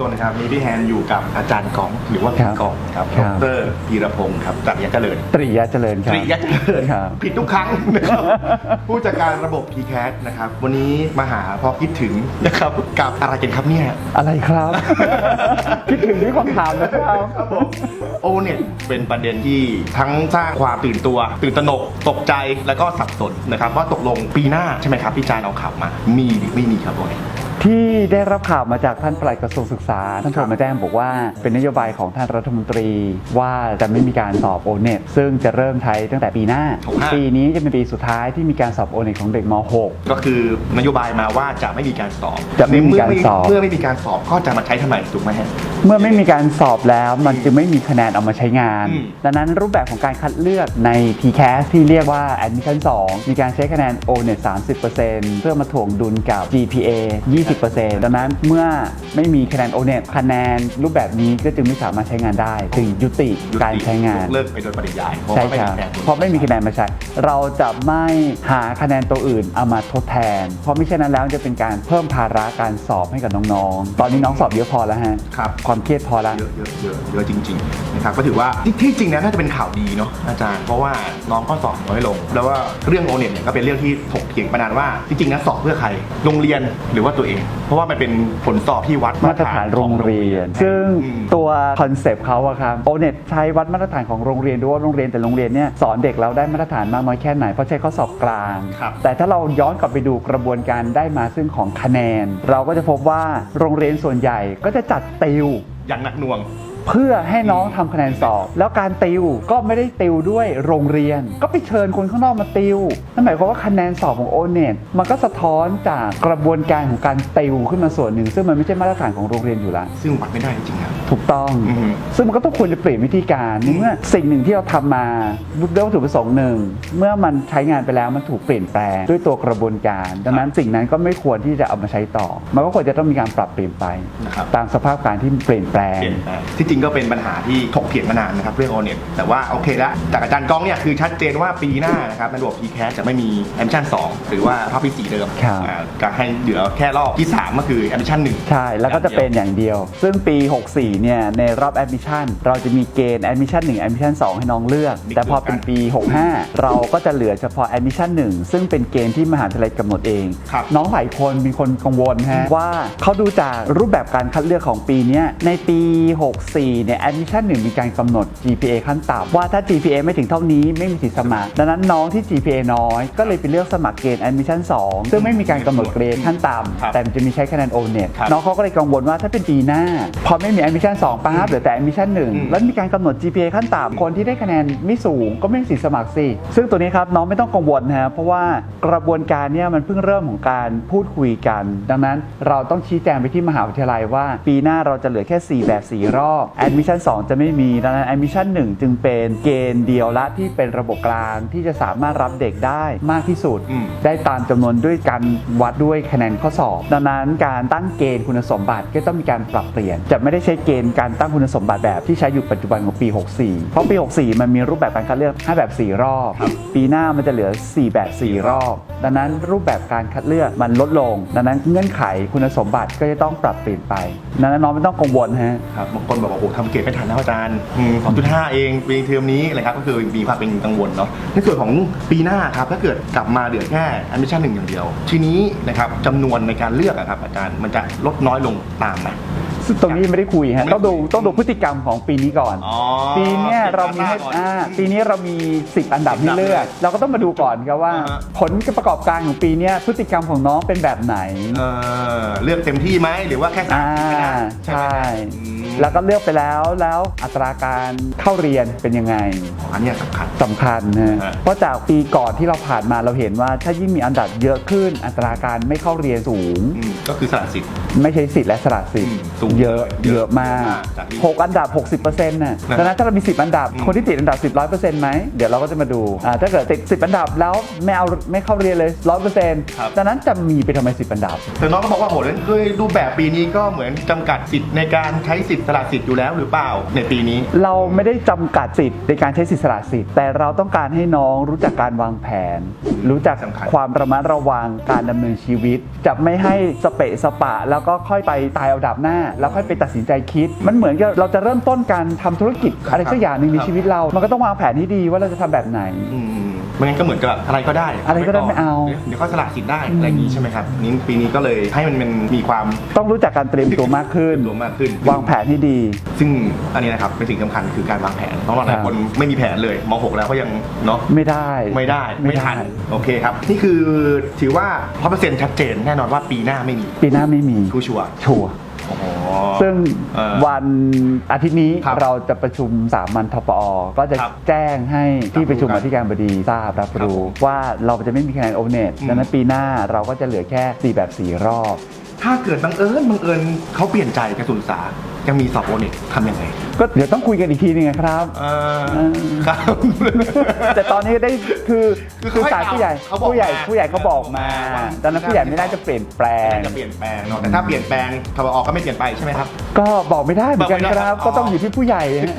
ต้นนะครับ มีพี่แฮนอยู่กับอาจารย์กองหรือว่าคพี่รับกองครับคดรับ รพีรพงศ์ครับจากยะเจริญตรียะเจริญครับตรียะเจริญครับ ผิดทุกครั้งนะครับผู้จัดการระบบ p c a s นะครับ วันนี้มาหาพอคิดถึงนะครับกับอะไรกันครับเนี่ย อะไรครับ คิดถึงที่คนถามนะครับครับผมโอเนี่ยเป็นประเด็นที่ทั้งสร้างความตื่นตัว ตื่นตระหนกตกใจแล้วก็สับสนนะครับว่าตกลงปีหน้าใช่ไหมครับพี่จานเอาข่าวมา มีหรือไม่มีครับโอเนี่ย ที่ได้รับข่าวมาจากท่านปลัดกระทรวงศึกษาท่านโทรมาแจ้งบอกว่า เป็นนโยบายของท่านรัฐมนตรีว่าจะไม่มีการสอบโอเน็ตซึ่งจะเริ่มใช้ตั้งแต่ปีหน้า 65 ปีนี้จะเป็นปีสุดท้ายที่มีการสอบโอเน็ตของเด็กมก็คือนโยบายมาว่าจะไม่มีการสอบจะไม่มีการสอบ เมื่อไม่มีการสอบก็จะมาใช้ทำไมถูกไหมฮะ .6 เมื่อไม่มีการสอบแล้วมันจึงไม่มีคะแนนเอามาใช้งานอืมดังนั้นรูปแบบของการคัดเลือกใน TCAS ที่เรียกว่า Admission 2 มีการใช้คะแนน O-NET 30%เพื่อมาถ่วงดุลกับ GPA 20%ดังนั้นเมื่อไม่มีคะแนน O-NET คะแนนรูปแบบนี้ก็จึงไม่สามารถใช้งานได้จึงยุติการใช้งานยกเลิกไปโดยปริยายเพราะใช่ว่าไม่คมีรับคะแนนเพราะไม่มีคะแนนมาใช้ เราจะไม่หาคะแนนตัวอื่นเอามาทดแทน เพราะไม่เช่นนั้นแล้วจะเป็นการเพิ่มภาระการสอบให้กับน้องๆ ตอนนี้น้องสอบเยอะพอแล้วฮะครับความเครียดพอแล้วเยอะเยอะเยอะเยอะจริงๆนะครับก็ถือว่าที่ที่จริงนะน่าจะเป็นข่าวดีเนาะอาจารย์เพราะว่าน้องก็สอบน้อยลง แล้วว่าเรื่องโอเน็ตเนี่ยก็เป็นเรื่องที่ถกเถียงมานานว่าจริงๆนะสอบเพื่อใครโรงเรียนหรือว่าตัวเอง เพราะว่ามันเป็นผลสอบที่วัดมาตรฐานโรงเรียน ซึ่งอืมตัวคอนเซปต์เขาอะครับโอเน็ตใช้วัดมาตรฐานของโรงเรียนดูว่าโรงเรียนแต่โรงเรียนเนี่ยสอนเด็กเราได้มาตรฐานมากน้อยแค่ไหนเพราะใช้ข้อสอบกลาง ครับ แต่ถ้าเราย้อนกลับไปดูกระบวนการได้มาซึ่งของคะแนน เราก็จะพบว่าโรงเรียนส่วนใหญ่ก็จะจัดติว อย่างหนักหน่วง เพื่อให้น้องทำคะแนนสอบ แล้วการติวก็ไม่ได้ติวด้วยโรงเรียน ก็ไปเชิญคนข้างนอกมาติว นั่นหมายความว่าคะแนนสอบของโอเน็ตมันก็สะท้อนจากกระบวนการของการติวขึ้นมาส่วนหนึ่ง ซึ่งมันไม่ใช่มาตรฐานของโรงเรียนอยู่แล้ว ซึ่งวัดไม่ได้จริงๆนะถูกต้อง อือฮึซึ่งมันก็ต้องควรจะเปลี่ยนวิธีการในเมื่อสิ่งหนึ่งที่เราทำมาด้วยวัตถุประสงค์หนึ่ง เมื่อมันใช้งานไปแล้วมันถูกเปลี่ยนแปลงด้วยตัวกระบวนการ ดังนั้นสิ่งนั้นก็ไม่ควรที่จะเอามาใช้ต่อ มันก็ควรจะต้องมีการปรับเปลี่ยนไป นะครับ ตามสภาพการที่เปลี่ยนแปลง เปลี่ยนแปลงที่จริงก็เป็นปัญหาที่ถกเถียงมานานนะครับเรื่องโอเน็ตแต่ว่าโอเคแล้วจากอาจารย์ก้องเนี่ยคือชัดเจนว่าปีหน้านะครับในระบบ p c a s จะไม่มี admission 2หรือว่ารอบที่สี่เดิมครับ อ่าก็ให้เหลือแค่รอบที่ 3 ก็คือ admission 1ใช่ แล้วก็จะเป็นอย่างเดียว ซึ่งปี 64 เนี่ย ในรอบ admission เราจะมีเกณฑ์ admission 1 admission 2ให้น้องเลือก นี่แต่พอเป็นปี 65 เราก็จะเหลือเฉพาะ admission 1ซึ่งเป็นเกณฑ์ที่มหาวิทยาลัยกำหนดเอง ครับน้องหลายคนมีคนกังวลฮะว่าเขาดูจากรูปแบบการคัดเลือกของปีเนี้ยในปี 64 เนี่ย admission 1มีการกำหนด GPA ขั้นต่ำว่าถ้า GPA ไม่ถึงเท่านี้ไม่มีสิทธิสมัคร ดังนั้นน้องที่ GPA น้อยก็เลยไปเลือกสมัครเกณฑ์ admission 2 ซึ่งไม่มีการกำหนดเกรดขั้นต่ครับำแต่มันจะมีใช้คะแนน O-NET ครับน้องเขาก็เลยกังวลว่าถ้าเป็นปีหน้า พอไม่มี admission 2ปั๊บเหลือแต่ admission อืม1แล้วมีการกำหนด GPA ขั้นต่ำคนที่ได้คะแนนไม่สูงก็ไม่มีสิทธิสมัครสิซึ่งตัวนี้ครับน้องไม่ต้องกังวลนะฮะเพราะว่ากระบวนการเนี่ยมันเพิ่งเริ่มของการพูดคุยกัน ดังนั้นเราต้องชี้แจงไปที่มหาวิทยาลัยว่า ปีหน้าเราจะเหลือแค่ 4 แบบ 4 รอบ admission 2 จะไม่มีดังนั้น admission 1 จึงเป็นเกณฑ์เดียวละที่เป็นระบบกลางที่จะสามารถรับเด็กได้มากที่สุด อืม ได้ตามจำนวนด้วยการวัดด้วยคะแนนข้อสอบ ดังนั้นการตั้งเกณฑ์คุณสมบัติก็ต้องมีการปรับเปลี่ยน จะไม่ได้ใช้เกณฑ์การตั้งคุณสมบัติแบบที่ใช้อยู่ปัจจุบันของปี 64 เพราะปี 64 มันมีรูปแบบการคัดเลือก 5 แบบ 4 รอบ ปีหน้ามันจะเหลือ 4 แบบ 4 รอบ ดังนั้นรูปแบบการคัดเลือกมันลดลง ดังนั้นเงื่อนไขคุณสมบัติก็จะต้องปรับเปลี่ยนไปดังนั้นน้องไม่ต้องกังวลฮะ ครับบางคนบอกว่าโอ้โหทำเกรดไม่ทันนะอาจารย์สองจุดห้าเองปีเทอมนี้อะไรครับก็คือมีความเป็นกังวลเนาะในส่วนของปีหน้าครับถ้าเกิดกลับมาเหลือแค่ admission หนึ่งอย่างเดียว ทีนี้นะครับจำนวนในการเลือกอะครับอาจารย์มันจะลดน้อยลงตามไหม ซึ่งตรงนี้ไม่ได้คุยฮะไม่ต้องดูคุยต้องดูพฤติกรรมของปีนี้ก่อน อ๋อปีเนี้ยเรามีให้ก่อนอ่าปีนี้เรามี 10 อันดับให้เลือก เราก็ต้องมาดูก่อนครับว่า อ่าฮะ ผลประกอบการของปีเนี้ยพฤติกรรมของน้องเป็นแบบไหนเออเลือกเต็มที่ไหมหรือว่าแค่สามอ่าสิบคะแนนใช่อืม แล้วก็เลือกไปแล้วแล้วอัตราการเข้าเรียนเป็นยังไง อันเนี้ยสำคัญ สำคัญนะฮะเพราะจากปีก่อนที่เราผ่านมาเราเห็นว่าถ้ายิ่งมีอันดับเยอะขึ้น อัตราการไม่เข้าเรียนสูง อืมก็คือสละสิทธิ์ ไม่ใช้สิทธิ์และสละสิทธิ์อืมสูงเยอะเยอะเยอะมากจากที่หกอันดับ 60%น่ะนะดังนั้นถ้าเรามี 10 อันดับ อืม คนที่ติดอันดับ 10 100%ไหมเดี๋ยวเราก็จะมาดูอ่าถ้าเกิดติด 10 อันดับแล้วไม่เอาไม่เข้าเรียนเลย 100%ดังนั้นจะมีไปทำไม 10 อันดับ แต่น้องก็บอกว่าโหเลยด้วยรูปแบบปีนี้ก็เหมือนจำกัดสิทธิ์ในการใช้สิทธิ์สละสิทธิ์อยู่แล้วหรือเปล่าในปีนี้ เราไม่ได้จำกัดสิทธิ์ในการใช้สิทธิสละสิทธิ์แต่เราต้องการให้น้องรู้จักการวางแผน รู้จักสำคัญ ความระมัดระวังการดำเนินชีวิต จะไม่ให้สเปะสปะ แล้วก็ค่อยไปตายเอาดับหน้า แล้วค่อยไปตัดสินใจคิด มันเหมือนกับเราจะเริ่มต้นการทำธุรกิจอะไรสักอย่างหนึ่งในชีวิตเรา มันก็ต้องวางแผนให้ดีว่าเราจะทำแบบไหน อืม ไม่งั้นก็เหมือนกับอะไรก็ได้อะไรก็ได้ไม่เอา เดี๋ยวเขาสละสิทธิ์ได้อะไรอย่างนี้ใช่ไหมครับนี้ปีนี้ก็เลยให้มันมันมีความต้องรู้จักการเตรียมตัวมากขึ้นรวมมากขึ้น วางแผนให้ดี ซึ่งอันนี้นะครับเป็นสิ่งสำคัญคือการวางแผนเพราะว่าหลายคนไม่มีแผนเลยม .6 แล้วก็ยังเนาะไม่ได้ไม่ได้ไม่ทันโอเคครับนี่คือถือว่าร้อยเปอร์เซ็นต์ชัดเจนแน่นอนว่าปีหน้าไม่มี ปีหน้าไม่มีผู้ชัวร์ชัวร์อ๋อ ซึ่งเอ่อวันอาทิตย์นี้ครับเราจะประชุมสามัญทปอ ก็จะครับแจ้งให้ที่ประชุมรับรู้อธิการบดีทราบรับรู้ครับผมว่าเราจะไม่มีคะแนนโอเน็ตอืม ดังนั้นปีหน้าเราก็จะเหลือแค่ 4 แบบ 4 รอบ ถ้าเกิดบังเอิญบังเอิญเขาเปลี่ยนใจกระทรวงศึกษา ยังมีสอบโอเน็ตทำยังไงก็เดี๋ยวต้องคุยกันอีกทีนึงนะครับเออเออครับ แต่ตอนนี้ได้คือคือคือเขาให้สายผู้ใหญ่เขาบอกผู้ใหญ่มาผู้ใหญ่เขาบอกมาว่าดังนั้นผู้ใหญ่ไม่น่าจะเปลี่ยนแปลง จะเปลี่ยนแปลงเนาะแต่ถ้าเปลี่ยนแปลงทบอก็ไม่เปลี่ยนไปใช่ไหมครับ ก็บอกไม่ได้เหมือนกันบอกไม่คได้รับอ๋อก็ต้องอยู่ที่ผู้ใหญ่ฮะ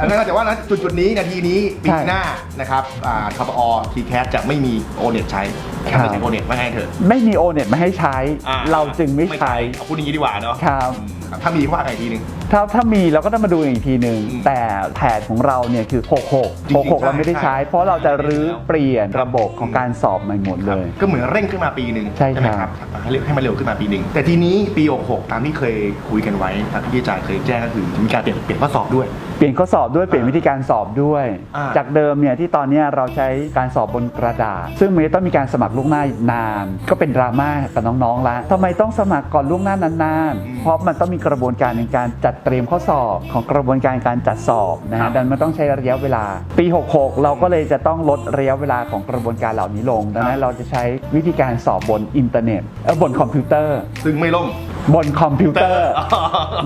อันนั้นแต่ว่าณจุดจุดๆนี้นาทีนี้ปีใช่ หน้านะครับอ่าทบอทีแคสจะไม่มีโอเน็ตใช้ครับไม่ใช้โอเน็ตไม่ให้เถอะไม่มีโอเน็ตมาให้ใช้ อ่เราจึงไม่ใช้เอาพูดอย่างนี้ดีกว่าเนาะครับอืมครับถ้ามีว่าอะไรทีนึง ถ้าถ้ามีเราก็ต้องมาดูอีกทีหนึ่งอืมแต่แผนของเราเนี่ยคือ 66จริงๆ66 เราไม่ได้ใช้ใช่เพราะเราจะรื้อใช่เปลี่ยนระบบของการสอบใหม่หมดเลย ก็เหมือนเร่งขึ้นมาปีหนึ่งใช่ไหมครับให้เร็วให้มันเร็วขึ้นมาปีหนึ่งแต่ทีนี้ปี 66 ตามที่เคยคุยกันไว้ทางพี่จ่ายเคยแจ้งก็คือมีการเปลี่ยนเปลี่ยนข้อสอบด้วยเปลี่ยนข้อสอบด้วยเปลี่ยนวิธีการสอบด้วยอ่าจากเดิมเนี่ยที่ตอนเนี้ยเราใช้การสอบบนกระดาษ ซึ่งมันจะต้องมีการสมัครล่วงหน้านาน ก็เป็นดราม่ากับน้องๆละทำไมต้องสมัครก่อนล่วงหน้านานๆเพราะมันต้องมีกระบวนการในการจัดเตรียมข้อสอบของกระบวนการการจัดสอบนะครัฮะบดังนั้นมันต้องใช้ระยะเวลา ปี 66 เราก็เลยจะต้องลดระยะเวลาของกระบวนการเหล่านี้ลงดังนั้นเราจะใช้วิธีการสอบบนอินเทอร์เน็ตเออบนคอมพิวเตอร์ ซึ่งไม่ล่ม บนคอมพิวเตอร์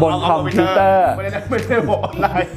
บนคอมพิวเตอร์ ไม่ได้ไม่ได้บอกออนไลน์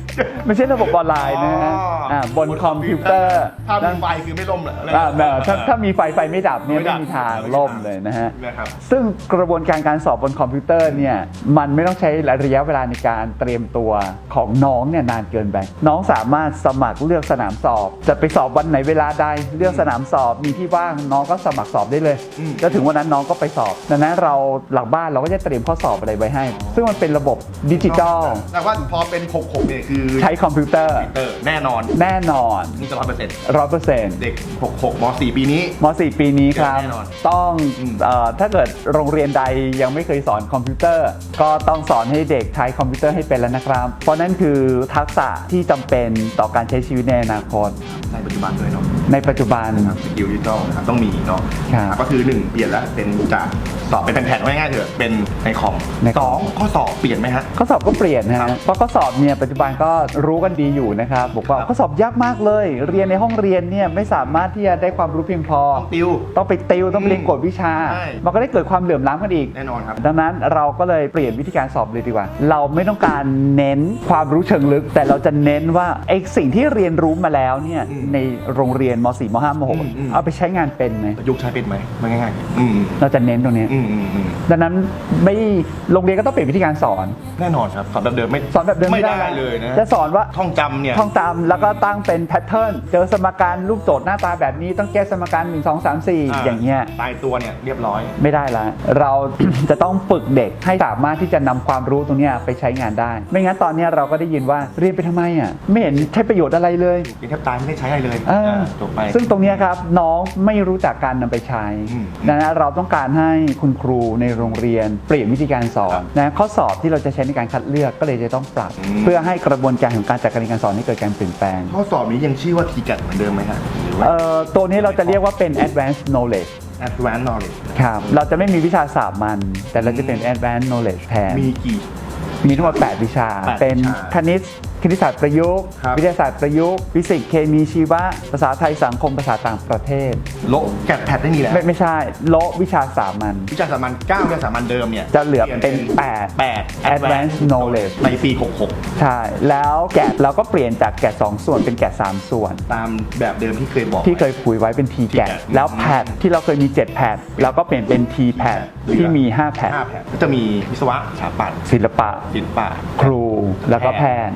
ไม่ใช่ระบบออนไลน์นะฮะอ๋ออ่าบนคอมพิวเตอร์ ถ้ามีนั่นไฟคือไม่ล่มเหรออะไรอ่าเนอะถ้าถ้ามีไฟไฟไม่ดับเนี่ยไม่ดัไม่บมีทางไม่มีล่มทางเลยนะฮะนะครับซึ่งกระบวนการการสอบบนคอมพิวเตอร์เนี่ยมันไม่ต้องใช้ระยะเวลาในการเตรียมตัวของน้องเนี่ยนานเกินไปน้องสามารถสมัครเลือกสนามสอบ จะไปสอบวันไหนเวลาใดเลือกสนามสอบมีที่ว่างน้องก็สมัครสอบได้เลยอืมแล้วถึงวันนั้นน้องก็ไปสอบดังนั้นเราหลังบ้านเราก็จะเตรียมข้อสอบอะไรไว้ให้ ซึ่งมันเป็นระบบดิจิตอลแต่ว่าพอเป็น 66 เนี่ยคือใช้คอมพิวเตอร์คอมพิวเตอร์แน่นอนแน่นอนนี่จะร้อยเปอร์เซ็นต์ร้อยเปอร์เซ็นต์เด็ก 66ม 4 ปีนี้ ม .4 ปีนี้ครับ แน่นอนต้องอืมเออถ้าเกิดโรงเรียนใดยังไม่เคยสอนคอมพิวเตอร์ ก็ต้องสอนให้เด็กใช้คอมพิวเตอร์ให้เป็นแล้วนะครับ เพราะนั่นคือทักษะที่จำเป็นต่อการใช้ชีวิตในอนาคต ในปัจจุบันด้วยเนาะ ในปัจจุบันนะครับสกิลดิจิทัลนะครับต้องมีเนาะครับ ก็คือ 1 เปลี่ยนแล้วเป็นจากสอบเป็นแผ่นๆง่ายๆเถอะเป็นในคอมในคสอมองข้อสอบเปลี่ยนไหมฮะ ข้อสอบก็เปลี่ยนนะครัฮะบเพราะข้อสอบเนี่ยปัจจุบันก็รู้กันดีอยู่นะครับบอกว่าครับ ข้อสอบยากมากเลย เรียนในห้องเรียนเนี่ยไม่สามารถที่จะได้ความรู้เพียงพอ ต้องติว ต้องไปติวต้องไปเรียนกฎวิชา ใช่ มันก็ได้เกิดความเหลื่อมล้ำกันอีก แน่นอนครับ ดังนั้นเราก็เลยเปลี่ยนวิธีการสอบเลยดีกว่า เราไม่ต้องการเน้นความรู้เชิงลึก แต่เราจะเน้นว่าไอ้สิ่งที่เรียนรู้มาแล้วเนี่ยอืมในโรงเรียนม .4 ม .5 มอืมอืม .6 เอาไปใช้งานเป็นไหมประยุกต์ใช้เป็นไหมมันง่ายๆอืมเราจะเน้นตรงเนี้ยอืมอืมอืมดังนั้นไม่โรงเรียนก็ต้องเปลี่ยนวิธีการสอน แน่นอนครับสอนแบบเดิมไม่สอนแบบเดิมไม่ไม่ได้ได้เลยนะจะสอนว่า ท่องจำเนี่ย ท่องจำแล้วก็ตั้งเป็นแพทเทิร์นเจอสมการรูปโจทย์หน้าตาแบบนี้ต้องแก้สมการ 1 2 3 4 อย่างเงี้ยตายตัวเนี่ยเรียบร้อย ไม่ได้ละ เรา จะต้องฝึกเด็กให้สามารถที่จะนำความรู้ตรงเนี้ยไปใช้งานได้ ไม่งั้นตอนเนี้ยเราก็ได้ยินว่าเรียนไปทำไมอะไม่เห็นใช้ประโยชน์อะไรเลย กินแทบตายไม่ได้ใช้อะไรเลยเอออ่าจบไป ซึ่งตรงเนี้ยครับน้องไม่รู้จักการนำไปใช้อืมดังนั้นเราต้องการให้คุณครูในโรงเรียน เปลี่ยนวิธีการสอครันบนะข้อสอบที่เราจะใช้ในการคัดเลือกก็เลยจะต้องปรับอืมเพื่อให้กระบวนการของการจัดการเรียนการสอนนี้เกิดการเปลี่ยนแปลง ข้อสอบนี้ยังชื่อว่า TGAT เหมือนเดิมไหมฮะหรือว่าเอ่อตัวนี้เราจะเรียกว่าเป็น advanced knowledge Advanced Knowledge ครับ เราจะไม่มีวิชาสามัญแต่เราจะเป็น advanced knowledge แทน มีกี่ มีทั้งหมด8วิชาแปดเป็นวิชาคณิต คณิตศาสตร์ประยุกต์ ครับ วิทยาศาสตร์ประยุกต์ ฟิสิกส์เคมีชีวะ ภาษาไทยสังคมภาษาต่างประเทศ โละแกดแพดได้มีแล้วไม่ไม่ใช่โละวิชาสามัญ วิชาสามัญ9วิชาสามัญเดิมเนี่ยจะเหลือเป็น8 8 advanced knowledge ในปี 66 ใช่ แล้วแกะเราก็เปลี่ยนจากแกะ 2 ส่วนเป็นแกะ 3 ส่วน ตามแบบเดิมที่เคยบอก ที่เคยไว้คุยไว้เป็น T แกะ TGAT แล้วแพดที่เราเคยมี 7 แพดเราก็เปลี่ยนเป็น T แพดที่มี 5 แพด5แผ่นก็จะมีวิศวะสถาปัตย์ศิลปะ ศิลปะครูคแล้วก็แพทย์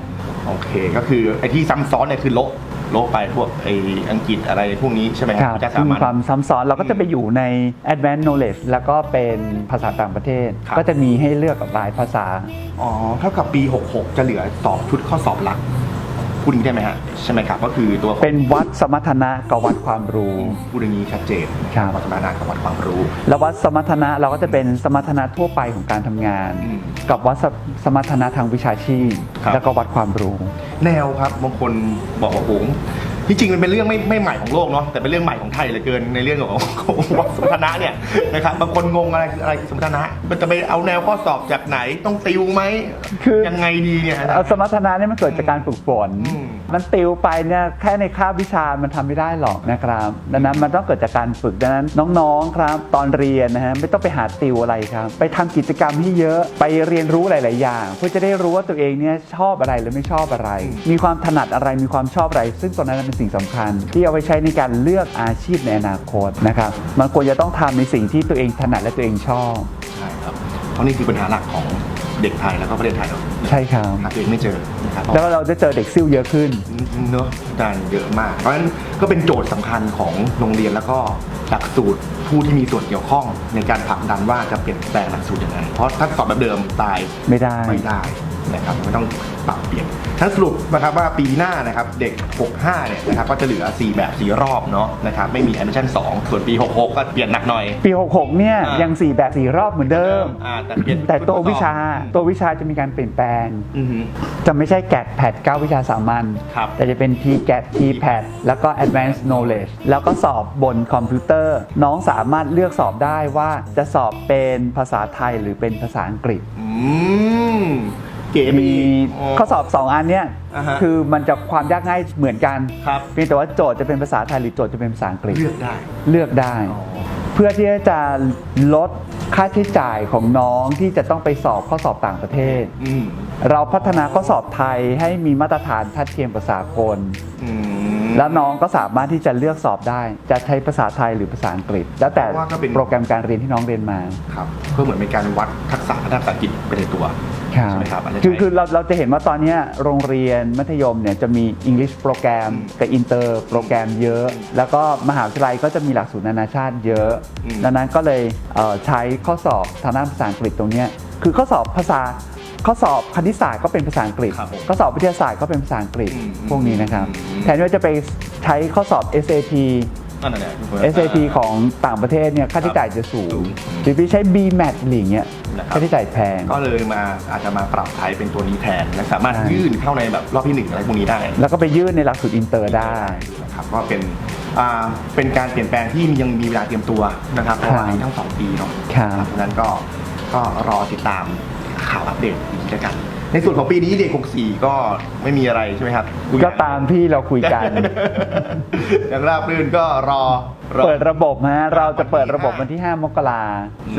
โอเค ก็คือไอ้ที่ซ้ำซ้อนเนี่ยคือโละโละไปพวกไอ้อังกฤษอะไรพวกนี้ใช่ไหมครับจะสาซึ่งมัมีญความซ้ำซ้อนเราก็จะไปอยู่ใน advanced knowledge แล้วก็เป็นภาษาต่างประเทศ ครับ ก็จะมีให้เลือกหลายภาษา อ๋อเท่ากับปี 66 จะเหลือสองชุดข้อสอบหลัก พูดอย่างนี้ได้ไหมฮะใช่ไหมครับก็คือตัวของเป็นวัดสมรรถนะกับวัดความรู้ พูดอย่างนี้ชัดเจนครับ วัฒนธรรมกับวัดความรู้ แล้ววัดสมรรถนะเราก็จะเป็นสมรรถนะทั่วไปของการทำงาน อืม กับวัดสสมรรถนะทางวิชาชีพ ครับ แล้วก็วัดความรู้ แนวครับบางคนบอกว่าโหงที่ จริงมันเป็นเรื่องไม่ไม่ใหม่ของโลกเนาะแต่เป็นเรื่องใหม่ของไทยเหลือเกินในเรื่องของของวัดสมรรถนะเนี่ยนะครับบางคนงงอะไรอะไรคือสมรรถนะมันจะไปเอาแนวข้อสอบจากไหนต้องติวไหมคือยังไงดีเนี่ยอาจารย์ เอาสมรรถนะเนี่ยมันเกิดจากการฝึกฝน อืม มันติวไปเนี่ยแค่ในคาบวิชามันทำไม่ได้หรอกนะครับ ดังนั้นมันต้องเกิดจากการฝึกดังนั้นน้องๆครับ ตอนเรียนนะฮะไม่ต้องไปหาติวอะไรครับ ไปทำกิจกรรมที่เยอะไปเรียนรู้หลาย ๆ อย่าง เพื่อจะได้รู้ว่าตัวเองเนี่ยชอบอะไรหรือไม่ชอบอะไร มีความถนัดอะไรมีความชอบอะไร ซึ่งตรงนั้นเป็นสิ่งสำคัญ ที่เอาไว้ใช้ในการเลือกอาชีพในอนาคตนะครับ มันควรจะต้องทำในสิ่งที่ตัวเองถนัดและตัวเองชอบ ใช่ครับ เพราะนี่คือปัญหาหลักของเด็กไทยแล้วก็ประเทศไทยเราใช่ครับหาตัวเองไม่เจอนะครับแล้วเราจะเจอเด็กซิ่วเยอะขึ้นเนอะอาจารย์เยอะมาก เพราะฉะนั้นก็เป็นโจทย์สำคัญของโรงเรียนแล้วก็หลักสูตรผู้ที่มีส่วนเกี่ยวข้องในการผลักดันว่าจะเปลี่ยนแปลงหลักสูตรยังไงเพราะถ้าสอบแบบเดิมตายไม่ได้ไม่ได้นะครับไม่ต้องปรับเปลี่ยน ทั้งสรุปนะครับว่าปีหน้านะครับเด็ก 65 เนี่ยนะครับก็จะเหลือ 4 แบบ 4 รอบเนาะนะครับไม่มี admission 2ส่วนปี 66 ก็เปลี่ยนหนักหน่อย ปี 66 เนี่ยอ่ายัยัง 4 แบบ 4 รอบเหมือนเดิม อ่าแต่เปลี่ยนแต่ตัววิชาอืมตัววิชาจะมีการเปลี่ยนแปลง อือฮึ จะไม่ใช่แกดแพด9วิชาสามัญครับ แต่จะเป็น T GAT T PAD แล้วก็ Advanced Knowledge แล้วก็สอบบนคอมพิวเตอร์ น้องสามารถเลือกสอบได้ว่าจะสอบเป็นภาษาไทยหรือเป็นภาษาอังกฤษ อืม เก๋ไปมีอีกข้อสอบ 2 อันเนี้ยอ่าฮะ คือมันจะความยากง่ายเหมือนกันครับเพียงแต่ว่าโจทย์จะเป็นภาษาไทยหรือโจทย์จะเป็นภาษาอังกฤษ เลือกได้ เลือกได้อ๋อเพื่อที่จะลดค่าใช้จ่ายของน้องที่จะต้องไปสอบข้อสอบต่างประเทศ อืมเราพัฒนาข้อสอบไทยให้มีมาตรฐานทัดเทียมกับสากล อืม แล้วน้องก็สามารถที่จะเลือกสอบได้ จะใช้ภาษาไทยหรือภาษาอังกฤษ แล้วแต่ว่าก็เป็น โปรแกรมการเรียนที่น้องเรียนมา ครับก็เหมือนเป็นการวัดทักษะทางด้านภาษาอังกฤษไปในตัว ใช่ไหมครับอันนี้คือใช่คือเราเราจะเห็นว่าตอนเนี้ยโรงเรียนมัธยมเนี่ยจะมี English โปรแกรมอืมกับ Inter โปรแกรมเยอะ แล้วก็มหาวิทยาลัยก็จะมีหลักสูตรนานาชาติเยอะอืมดังนั้นก็เลยเอ่อใช้ข้อสอบทางด้านภาษาอังกฤษตรงเนี้ยคือข้อสอบภาษาข้อสอบคณิตศาสตร์ก็เป็นภาษาอังกฤษ ครับผมข้อสอบวิทยาศาสตร์ก็เป็นภาษาอังกฤษอืมพวกนี้นะครับ อืม แทนที่ว่าจะไปใช้ข้อสอบ SAT นั่นแหละ SAT ของต่างประเทศเนี่ยค่าใช้จ่ายจะสูสูงงหรือไปใช้ BMAT หรืออย่างเงี้ย นะครับค่าใช้จ่ายแพง ก็เลยมาอาจจะมาปรับใช้เป็นตัวนี้แทนและสามารถใช่ยื่นเข้าในแบบรอบที่หนึ่งอะไรพวกนี้ได้แล้วก็ไปยื่นในหลักสูตรอินเตอร์ได้ นะครับก็เป็นอ่าเป็นการเปลี่ยนแปลงที่ยังมีเวลาเตรียมตัวนะครับเพราะว่าครับทั้งสองปีเนาะครับ เพราะฉะนั้นก็ก็รอติดตามข่าวอัปเดตอีกทีแล้วกัน ในส่วนของปีนี้เด็ก64 ก็ไม่มีอะไรใช่ไหมครับคุยนก็ตามที่เราคุยกันอย่างราบรื่นก็รอรอ เปิดระบบฮะเราจะเปิดระบบวันที่ 5 มกรา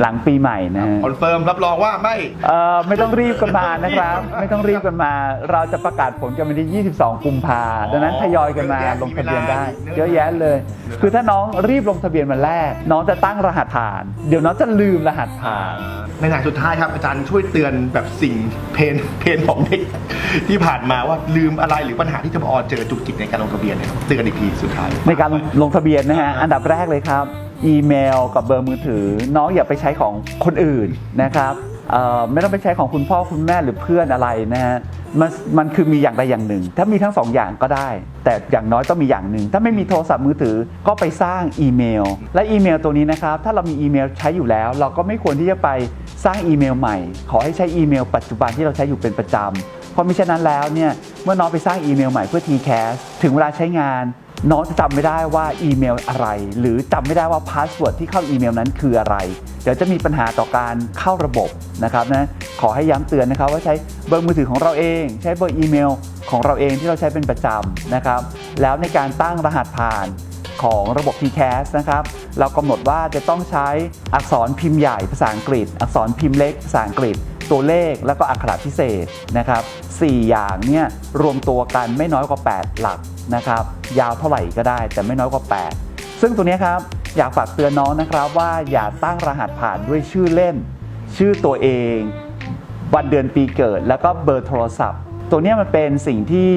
หลังปีใหม่นะฮะคอนเฟิร์มรับรองว่าไม่เอ่อไม่ต้องรีบกันมานะครับ ไม่ต้องรีบกันมา เราจะประกาศผลกันวันที่ 22 กุมภาดังนั้นทยอยกันมาลงทะเบียนได้ เยอะแยะเลย คือถ้าน้องรีบลงทะเบียนวันแรก น้องจะตั้งรหัสผ่าน เดี๋ยวน้องจะลืมรหัสผ่านในหนังสุดท้ายครับอาจารย์ช่วยเตือนแบบสิ่งเพนเพนของเด็กที่ผ่านมาว่าลืมอะไรหรือปัญหาที่จะมาออเจอจุกจิกในการลงทะเบียนเนี่ยครับเตือนอีกทีสุดท้ายในการลงลงทะเบียนนะฮะอันดับแรกเลยครับ อีเมลกับเบอร์มือถือ น้องอย่าไปใช้ของคนอื่นนะครับไม่ต้องไปใช้ของคุณพ่อคุณแม่หรือเพื่อนอะไรนะฮะมันมันคือมีอย่างใดอย่างหนึ่ง ถ้ามีทั้งสองอย่างก็ได้ แต่อย่างน้อยต้องมีอย่างหนึ่ง ถ้าไม่มีโทรศัพท์มือถือก็ไปสร้างอีเมล และอีเมลตัวนี้นะครับ ถ้าเรามีอีเมลใช้อยู่แล้ว เราก็ไม่ควรที่จะไปสร้างอีเมลใหม่ ขอให้ใช้อีเมลปัจจุบันที่เราใช้อยู่เป็นประจำ เพราะมิฉะนั้นแล้วเนี่ยเมื่อน้องไปสร้างอีเมลใหม่เพื่อ TCAS ถึงเวลาใช้งาน น้องจะจำไม่ได้ว่าอีเมลอะไร หรือจำไม่ได้ว่าพาสเวิร์ดที่เข้าอีเมลนั้นคืออะไร เดี๋ยวจะมีปัญหาต่อการเข้าระบบนะครับนะขอให้ย้ำเตือนนะครับว่าใช้เบอร์มือถือของเราเอง ใช้เบอร์อีเมลของเราเองที่เราใช้เป็นประจำนะครับ แล้วในการตั้งรหัสผ่านของระบบ TCAS นะครับ เรากำหนดว่าจะต้องใช้อักษรพิมพ์ใหญ่ภาษาอังกฤษ อักษรพิมพ์เล็กภาษาอังกฤษ ตัวเลขและก็อักขระพิเศษนะครับสี่อย่างเนี่ยรวมตัวกันไม่น้อยกว่า 8 หลักนะครับยาวเท่าไหร่ก็ได้แต่ไม่น้อยกว่า 8 ซึ่งตัวนี้ครับอยากฝากเตือนน้องนะครับว่าอย่าตั้งรหัสผ่านด้วยชื่อเล่น ชื่อตัวเอง วันเดือนปีเกิด แล้วก็เบอร์โทรศัพท์ ตัวนี้มันเป็นสิ่งที่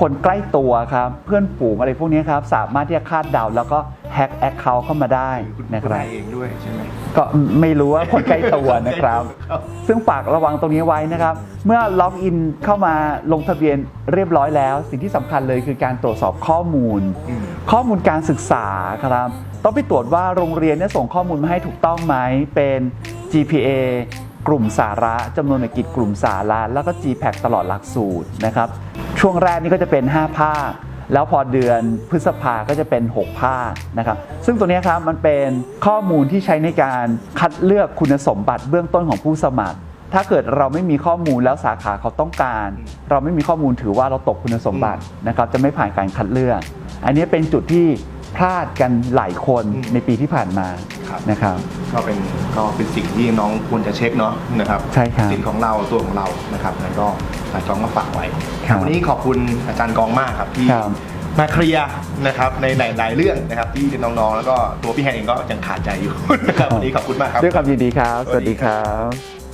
คนใกล้ตัวครับ เพื่อนฝูงอะไรพวกเนี้ยครับ สามารถที่จะคาดเดาแล้วก็แฮ็กแอคเคาท์เข้ามาได้คุณนะคคุณรับนายเองด้วยใช่ไหมก็ไม่รู้ว่าคนใกล้ตัวนะครับครับ ซึ่งฝากระวังตรงนี้ไว้นะครับ เมื่อล็อกอินเข้ามาลงทะเบียนเรียบร้อยแล้ว สิ่งที่สำคัญเลยคือการตรวจสอบข้อมูลอืมข้อมูลการศึกษาครับ ต้องไปตรวจว่าโรงเรียนเนี่ยส่งข้อมูลมาให้ถูกต้องไหมเป็น GPA กลุ่มสาระจำนวนกิจกลุ่มสาระ แล้วก็ GPAC ตลอดหลักสูตรนะครับ ช่วงแรกนี่ก็จะเป็น 5 ภาค แล้วพอเดือนพฤษภาก็จะเป็น 6 ภาคนะครับ ซึ่งตัวนี้ครับมันเป็นข้อมูลที่ใช้ในการคัดเลือกคุณสมบัติเบื้องต้นของผู้สมัคร ถ้าเกิดเราไม่มีข้อมูลแล้วสาขาเขาต้องการ เราไม่มีข้อมูลถือว่าเราตกคุณสมบัตินะครับจะไม่ผ่านการคัดเลือก อันนี้เป็นจุดที่ พลาดกันหลายคนอืมในปีที่ผ่านมาครับ นะครับ ก็เป็นก็เป็นสิ่งที่น้องควรจะเช็คเนาะนะครับใช่ครับสิทธิ์ของเราตัวของเรานะครับแล้วก็อาจารย์กองมาฝากไว้ครับวันนี้ขอบคุณอาจารย์กองมากครับที่ครับมาเคลียร์นะครับในหลายๆเรื่องนะครับที่น้องๆแล้วก็ตัวพี่แฮนเองก็ยังขาดใจอยู่นะครับวันนี้ขอบคุณมากครับ ด้วยความยินดีครับสสวัวัสสดีดีคครัรับ